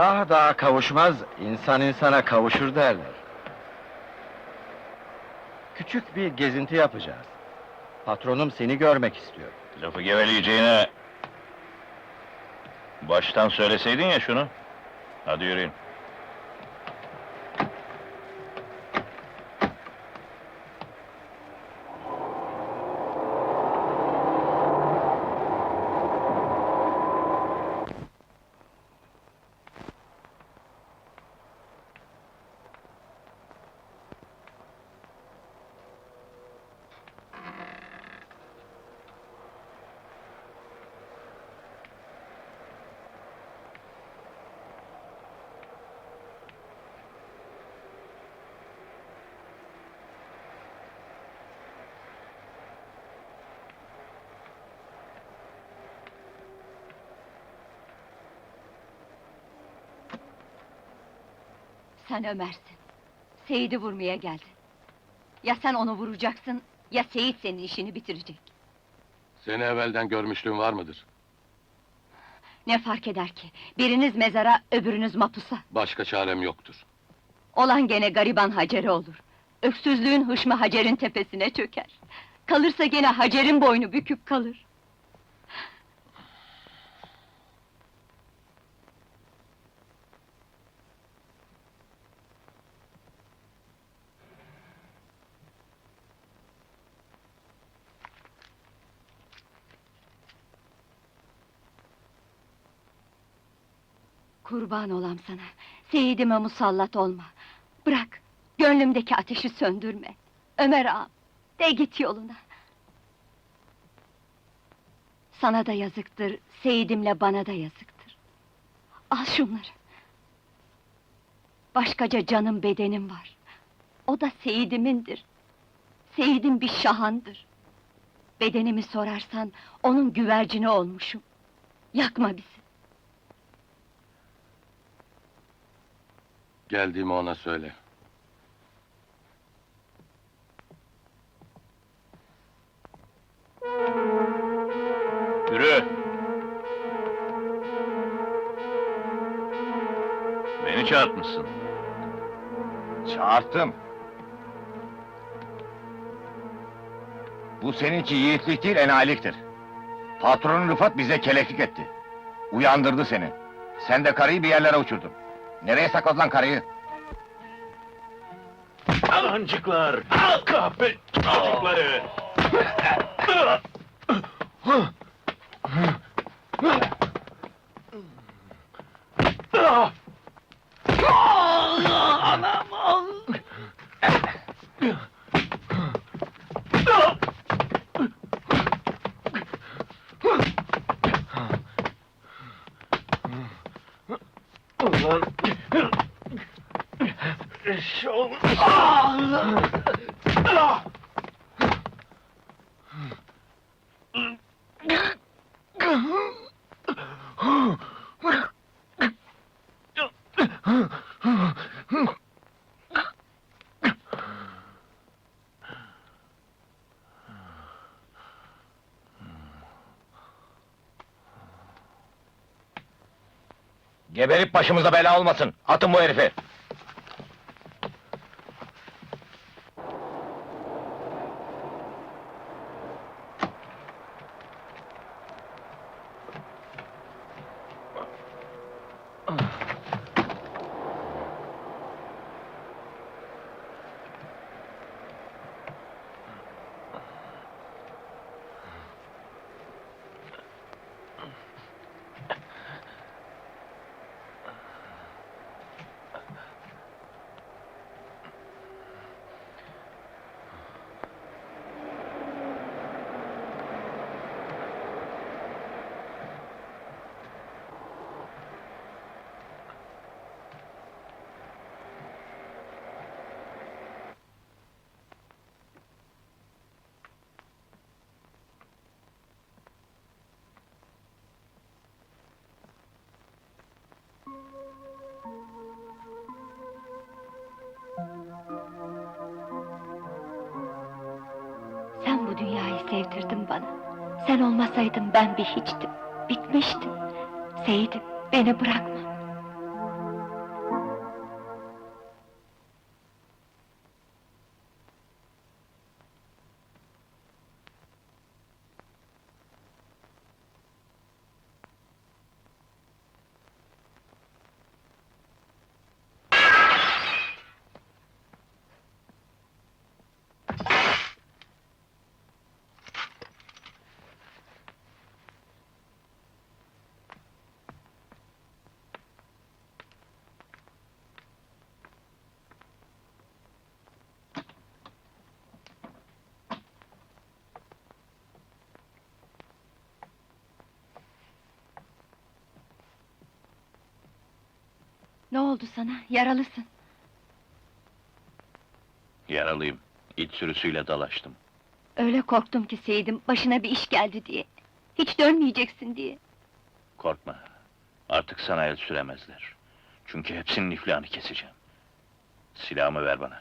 Daha daha kavuşmaz, insan insana kavuşur derler. Küçük bir gezinti yapacağız. Patronum seni görmek istiyor. Lafı geveleyeceğine... Baştan söyleseydin ya şunu. Hadi yürüyün. Sen Ömer'sin. Seyit'i vurmaya geldin. Ya sen onu vuracaksın, ya Seyit senin işini bitirecek. Seni evvelden görmüşlüğün var mıdır? Ne fark eder ki? Biriniz mezara, öbürünüz mapusa. Başka çarem yoktur. Olan gene gariban Hacer'e olur. Öksüzlüğün hışmı Hacer'in tepesine çöker. Kalırsa gene Hacer'in boynu bükük kalır. Kurban olam sana. Seyidime musallat olma. Bırak, gönlümdeki ateşi söndürme. Ömer ağam, de git yoluna. Sana da yazıktır, Seyidimle bana da yazıktır. Al şunları. Başkaca canım bedenim var. O da Seyidimindir. Seyidim bir şahandır. Bedenimi sorarsan, onun güvercini olmuşum. Yakma bizi. Geldiğimi ona söyle. Yürü! Beni çağırtmışsın. Çağırttım. Bu seninki yiğitlik değil, enayiliktir. Patronun Rıfat bize keleklik etti. Uyandırdı seni. Sen de karıyı bir yerlere uçurdun. Nereye sakladın lan karıyı? Alancıklar! Kahpe çocukları! Geberip başımıza bela olmasın. Atın bu herifi. Sen olmasaydın ben bir hiçtim. Bitmiştim. Seyit'im, beni bırakma. Ne oldu sana? Yaralısın. Yaralıyım. İç sürüsüyle dalaştım. Öyle korktum ki Seyit'im, başına bir iş geldi diye. Hiç dönmeyeceksin diye. Korkma. Artık sana el süremezler. Çünkü hepsinin iflahını keseceğim. Silahımı ver bana.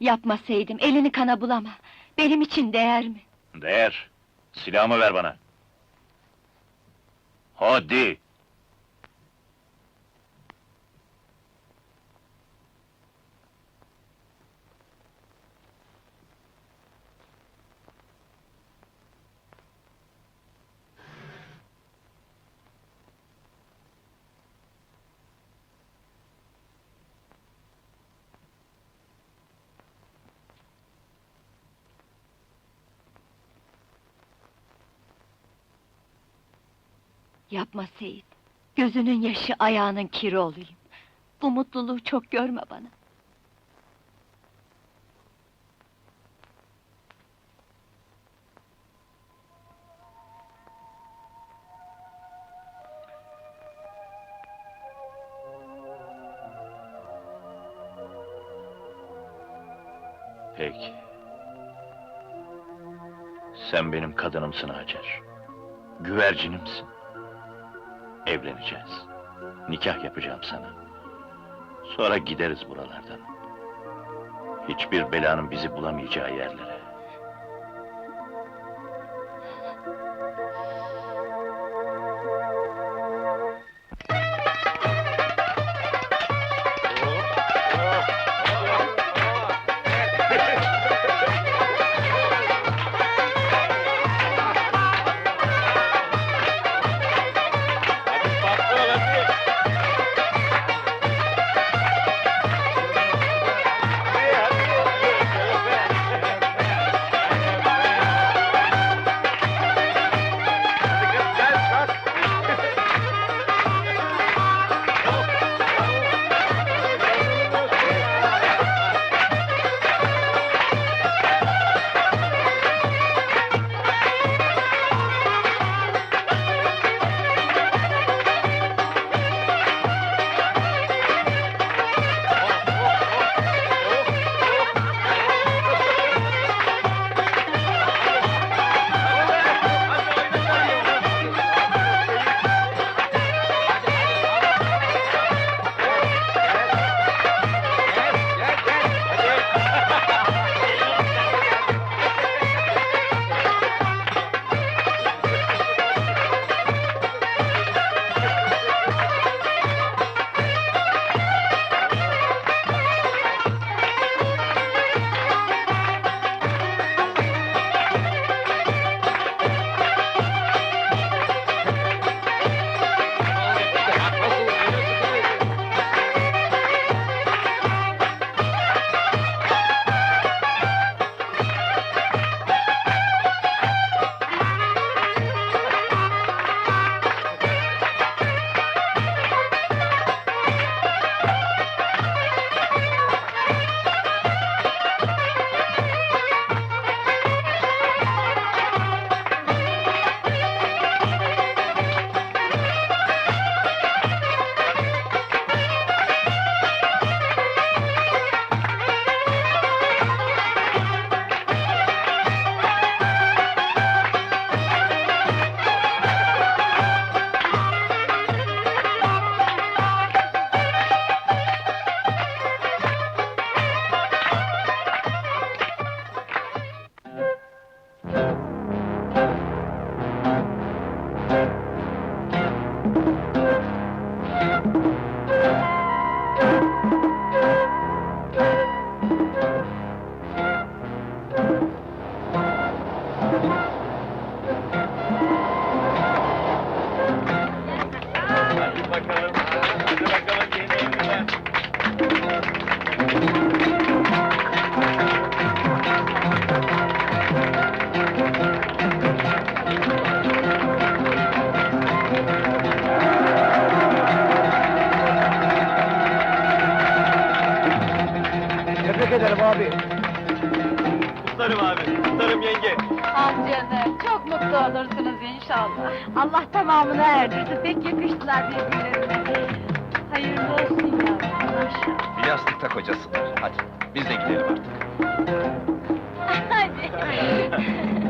Yapma Seyit'im, elini kana bulama. Benim için değer mi? Değer. Silahımı ver bana. Hadi. Yapma Seyit. Gözünün yaşı ayağının kiri olayım. Bu mutluluğu çok görme bana. Peki. Sen benim kadınımsın Hacer. Güvercinimsin. Evleneceğiz. Nikah yapacağım sana. Sonra gideriz buralardan. Hiçbir belanın bizi bulamayacağı yerlere. Bakalım. Hadi. Tebrik ederim abi. Kutlarım abi. Kutlarım yenge. Aman çok mutlu olursunuz inşallah. Allah tamamını erdirdi, pek yakıştılar birbirlerine. Hayırlı olsun yavrum. Bir yastıkta kocasınlar. Hadi, biz de gidelim artık. Hadi.